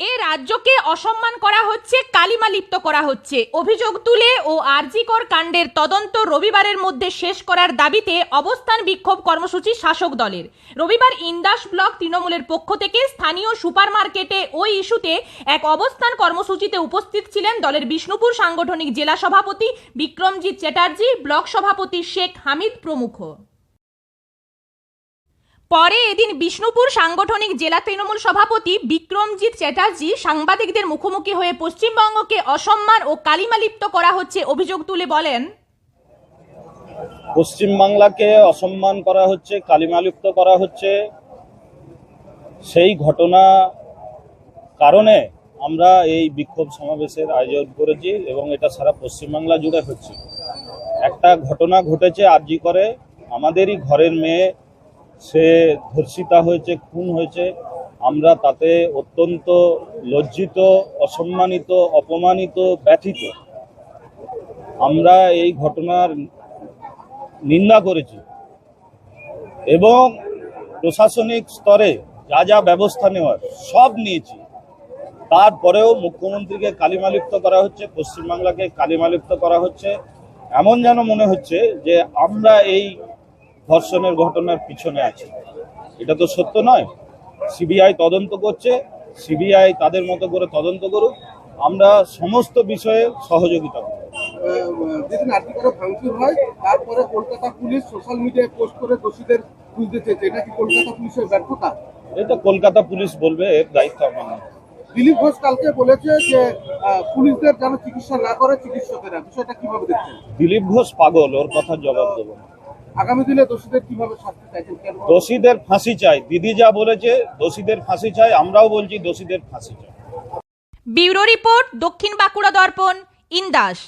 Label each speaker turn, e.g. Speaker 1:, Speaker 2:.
Speaker 1: এ রাজ্যকে অসম্মান করা হচ্ছে, কালিমা লিপ্ত করা হচ্ছে। অভিযোগ তুলে ও আরজিকর কাণ্ডের তদন্ত রবিবারের মধ্যে শেষ করার দাবিতে অবস্থান বিক্ষোভ কর্মসূচি শাসক দলের। রবিবার ইন্দাস ব্লক তৃণমূলের পক্ষ থেকে স্থানীয় সুপারমার্কেটে ওই ইস্যুতে এক অবস্থান কর্মসূচিতে উপস্থিত ছিলেন দলের বিষ্ণুপুর সাংগঠনিক জেলা সভাপতি বিক্রমজিৎ চ্যাটার্জি, ব্লক সভাপতি শেখ হামিদ প্রমুখ। পরে এদিন বিষ্ণুপুর সাংগঠনিক জেলা তৃণমূল সভাপতি বিক্রমজিৎ চ্যাটার্জি সাংবাদিকদের মুখোমুখি হয়ে পশ্চিমবঙ্গকে অসম্মান ও কালিমালিপ্ত করা হচ্ছে অভিযোগ তুলে বলেন।
Speaker 2: পশ্চিমবাংলাকে অসম্মান করা হচ্ছে, কালিমালিপ্ত করা হচ্ছে। সেই ঘটনা কারণে আমরা এই বিক্ষোভ সমাবেশের আয়োজন করেছি এবং এটা সারা পশ্চিমবাংলা জুড়ে হচ্ছে। একটা ঘটনা ঘটেছে আরজি করে। আমাদেরই ঘরের মেয়ে সে ধর্ষিতা হয়েছে, খুন হয়েছে। আমরা তাতে অত্যন্ত লজ্জিত, অসম্মানিত, অপমানিত, ব্যথিত। আমরা এই ঘটনার নিন্দা করেছি। এবং প্রশাসনিক স্তরে যা যা ব্যবস্থা নেওয়ার সব নিয়েছি। তারপরেও মুখ্যমন্ত্রীকে কালিমালিপ্ত করা হচ্ছে, পশ্চিমবাংলাকে কালিমালিপ্ত করা হচ্ছে। এমন যেন মনে হচ্ছে যে আমরা এই ধর্ষণের ঘটনার পিছনে আছে। এটা তো সত্য নয়। সিবিআই তদন্ত করছে। সিবিআই তাদের মতো করে তদন্ত করুক। আমরা সমস্ত বিষয়ে সহযোগিতা করব।
Speaker 3: যেদিন আর্টিকেল ভাঙচুর হয় তারপরে কলকাতা পুলিশ সোশ্যাল মিডিয়ায় পোস্ট করে দোষীদের খুঁজতে চেয়েছে। এটা কি কলকাতা পুলিশের ব্যর্থতা?
Speaker 2: এটা কলকাতা পুলিশ বলবে এর দায়িত্ব আমার।
Speaker 3: দিলীপ ঘোষ কালকে বলেছে যে পুলিশদের যেন চিকিৎসা না করে চিকিৎসকেরা। বিষয়টা কীভাবে দেখছেন?
Speaker 2: দিলীপ ঘোষ পাগল ওর কথার জবাব দেবো।
Speaker 3: আগামী দিনে দোষীদের কীভাবে শাস্তি চাইছেন?
Speaker 2: দোষীদের ফাঁসি চাই। দিদি যা বলেছে দোষীদের ফাঁসি চাই আমরাও বলছি দোষীদের ফাঁসি চাই।
Speaker 1: ব্যুরো রিপোর্ট দক্ষিণ বাঁকুড়া দর্পণ ইন্দাস।